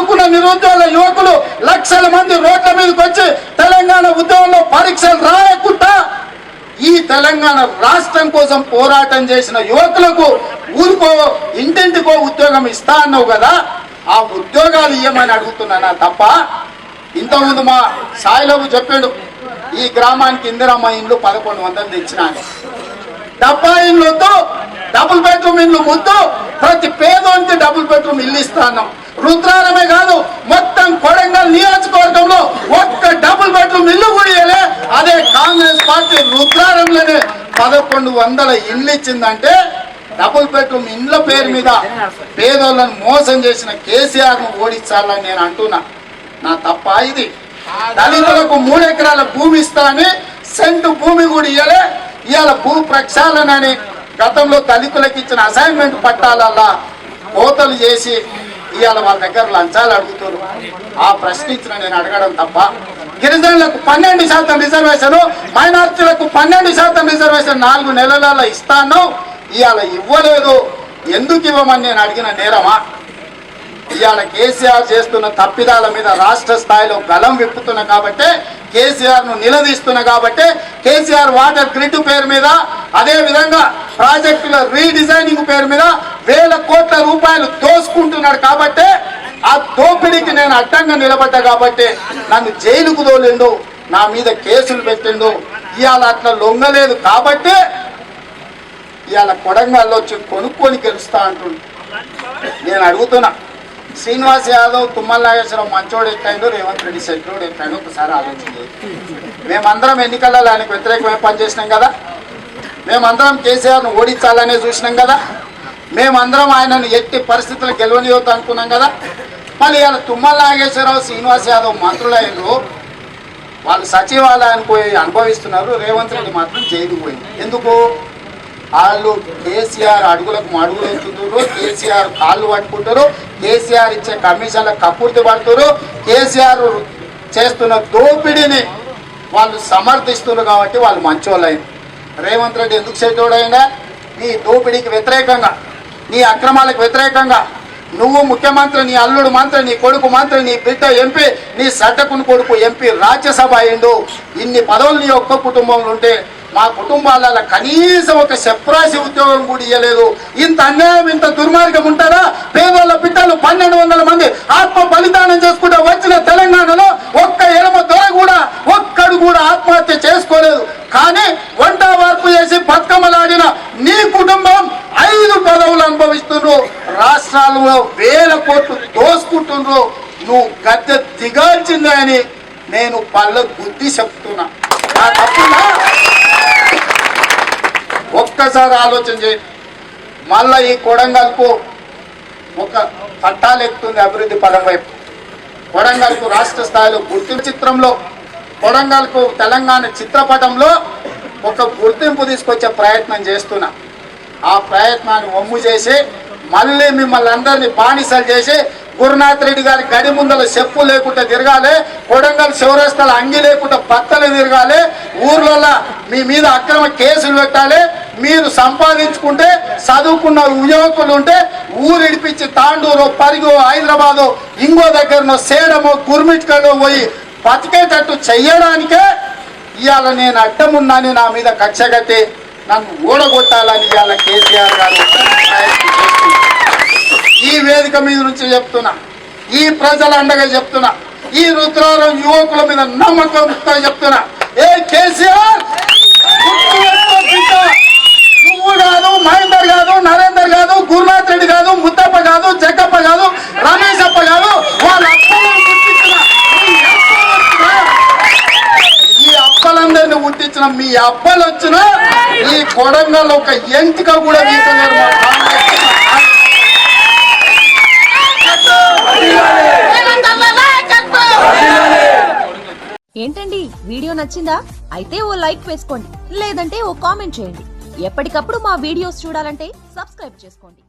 చదువుకున్న నిరుద్యోగ యువకులు లక్షల మంది రోడ్ల మీదకి వచ్చి తెలంగాణ ఉద్యమంలో పరీక్షలు రాయకుండా ఈ తెలంగాణ రాష్ట్రం కోసం పోరాటం చేసిన యువకులకు ఊరికో ఇంటింటికో ఉద్యోగం ఇస్తా అన్నావు కదా ఆ ఉద్యోగాలు ఇవ్వమని అడుగుతున్నానా తప్ప. ఇంతకుముందు మా సాయిబాబు చెప్పాడు ఈ గ్రామానికి ఇందిరమ్మ ఇండ్లు పదకొండు వందలు తెచ్చినాను డబ్బా ఇండ్లు వద్దు డబుల్ బెడ్రూమ్ ఇల్లు ముద్దు ప్రతి పేదోనికి డబుల్ బెడ్రూమ్ ఇల్లు ఇస్తాను రుద్రాలమే కాదు మొత్తం కొడంగల్ నియోజకవర్గంలో ఒక్క డబుల్ బెడ్రూమ్ ఇల్లు కూడా ఇయ్యలే. అదే కాంగ్రెస్ పార్టీ రుద్రారంలోనే పదకొండు వందల ఇల్లు ఇచ్చిందంటే డబుల్ బెడ్రూమ్ ఇండ్ల పేరు మీద పేదోళ్ళను మోసం చేసిన కేసీఆర్ను ఓడించాలని నేను అంటున్నా. నా తప్ప ఇది. దళితులకు మూడెకరాల భూమి ఇస్తానని సెంటు భూమి కూడా ఇయ్యలే. ఇవాళ భూ ప్రక్షాళన అని గతంలో దళితులకు ఇచ్చిన అసైన్మెంట్ పట్టాలల్లా కోతలు చేసి ఇవాళ వాళ్ళ దగ్గర లంచాలు అడుగుతారు ఆ ప్రశ్నించిన నేను అడగడం తప్ప గిరిజనులకు పన్నెండు శాతం రిజర్వేషన్ మైనార్టీలకు పన్నెండు శాతం రిజర్వేషన్ నాలుగు నెలలలో ఇస్తాను. ఇవాళ ఇవ్వలేదు. ఎందుకు ఇవ్వమని నేను అడిగిన నేరమా? ఇవాళ కేసీఆర్ చేస్తున్న తప్పిదాల మీద రాష్ట్ర స్థాయిలో గలం విప్పుతున్నా కాబట్టి కేసీఆర్ను నిలదీస్తున్నా కాబట్టి కేసీఆర్ వాటర్ గ్రిడ్ పేరు మీద అదే విధంగా ప్రాజెక్టుల రీడిజైనింగ్ పేరు మీద వేల కోట్ల రూపాయలు దోసుకుంటున్నాడు కాబట్టి ఆ దోపిడీకి నేను అడ్డంగా నిలబడ్డా కాబట్టి నన్ను జైలుకు తోలిండు నా మీద కేసులు పెట్టిండు. ఇవాళ అట్లా లొంగలేదు కాబట్టి ఇవాళ కొడంగల్లో వచ్చి కొనుక్కొని గెలుస్తా అంటుండు. నేను అడుగుతున్నా శ్రీనివాస్ యాదవ్ తుమ్మల నాగేశ్వరరావు మంచోడు ఎక్కైండు రేవంత్ రెడ్డి సెట్రోడు ఎక్కైండు ఒకసారి ఆలోచించి. మేమందరం ఎన్నికల్లో ఆయనకు వ్యతిరేకమే పనిచేసినాం కదా. మేమందరం కేసీఆర్ను ఓడించాలనే చూసినాం కదా. మేమందరం ఆయనను ఎట్టి పరిస్థితులు గెలవనియొద్దు అనుకున్నాం కదా. మళ్ళీ ఇలా తుమ్మల నాగేశ్వరరావు శ్రీనివాస్ యాదవ్ మంత్రులయ్యారు వాళ్ళు సచివాలయానికి పోయి అనుభవిస్తున్నారు. రేవంత్ రెడ్డి మాత్రం జైలుకు పోయింది. ఎందుకు? వాళ్ళు కేసీఆర్ అడుగులకు అడుగులు ఎత్తుతున్నారు కేసీఆర్ కాళ్ళు పట్టుకుంటారు కేసీఆర్ ఇచ్చే కమిషన్లకు కపూర్తి పడుతున్నారు కేసీఆర్ చేస్తున్న దోపిడీని వాళ్ళు సమర్థిస్తున్నారు కాబట్టి వాళ్ళు మంచోళ్ళైంది రేవంత్ రెడ్డి ఎందుకు చేతోడైనా నీ దోపిడీకి వ్యతిరేకంగా నీ అక్రమాలకు వ్యతిరేకంగా. నువ్వు ముఖ్యమంత్రి నీ అల్లుడు మంత్రి నీ కొడుకు మంత్రి నీ బిడ్డ ఎంపీ నీ సడ్డకుని కొడుకు ఎంపీ రాజ్యసభ అయిండు. ఇన్ని పదవులు నీ ఒక్క కుటుంబంలో ఉంటే మా కుటుంబాలలో కనీసం ఒక సెప్రాసి ఉద్యోగం కూడా ఇవ్వలేదు ఇంత అన్యాయం ఇంత దుర్మార్గం ఉంటారా పేదోళ్ళ బిడ్డలు పన్నెండు వందల మంది ఆత్మ బలిదానం చేసుకుంటే వచ్చిన తెలంగాణలో ఒక్క ఎడమ దొర కూడా ఒక్కడు కూడా ఆత్మహత్య చేసుకోలేదు. కానీ వంట వార్పు చేసి బతుకమ్మలాడిన నీ కుటుంబం ఐదు పదవులు అనుభవిస్తుండ్రు. రాష్ట్రాలలో వేల కోట్లు దోసుకుంటుండ్రు. నువ్వు గద్దె దిగాల్సిందే అని నేను పళ్ళ బుద్ధి చెప్తున్నా. నా తప్పునా ఒక్కసారి ఆలోచన చేయండి మళ్ళా ఈ కొడంగల్కు ఒక పట్టాలు ఎక్కుతుంది అభివృద్ధి పదం వైపు. కొడంగల్కు రాష్ట్ర స్థాయిలో గుర్తింపు చిత్రంలో కొడంగల్కు తెలంగాణ చిత్రపటంలో ఒక గుర్తింపు తీసుకొచ్చే ప్రయత్నం చేస్తున్నా. ఆ ప్రయత్నాన్ని ఒమ్ము చేసి మళ్ళీ మిమ్మల్ని అందరినీ బానిసలు చేసి గురునాథ్ రెడ్డి గారి గడి ముందల చెప్పు లేకుండా తిరగాలి కొడంగల్ శివరస్తల అంగి లేకుండా పత్తలు తిరగాలి ఊర్లలో మీ మీద అక్రమ కేసులు పెట్టాలి మీరు సంపాదించుకుంటే చదువుకున్న యువకులు ఉంటే ఊరిడిపించి తాండూరు పరిగో హైదరాబాదు ఇంకో దగ్గరనో సేడమో గుర్మిట్కలో పోయి బతికేటట్టు చెయ్యడానికే ఇవాళ నేను అడ్డమున్నాని నా మీద కక్ష నన్ను ఓడగొట్టాలని ఇవాళ కేసీఆర్ గారు ఈ వేదిక మీద నుంచి చెప్తున్నా ఈ ప్రజల అండగా చెప్తున్నా ఈ రుద్రారం యువకుల మీద నమ్మకంతో చెప్తున్నా. ఏ కేసీఆర్ గుర్తుపెట్టుకో బిడ్డ. నువ్వు కాదు మహేందర్ కాదు నరేందర్ కాదు గురునాథ్ రెడ్డి కాదు ముద్దప్ప కాదు జగ్గప్ప కాదు రమేష్ అప్ప కాదు వాళ్ళ అప్పలను గుర్తించిన ఈ అప్పలు ఈ వచ్చిన మీ అబ్బాయిలు వచ్చిన ఈ కొడంగల్ ఒక ఎంటిక కూడా వీకలేరు ఏంటండి? వీడియో నచ్చిందా? అయితే ఓ లైక్ వేసుకోండి లేదంటే ఓ కామెంట్ చేయండి. ఎప్పటికప్పుడు మా వీడియోస్ చూడాలంటే సబ్స్క్రైబ్ చేసుకోండి.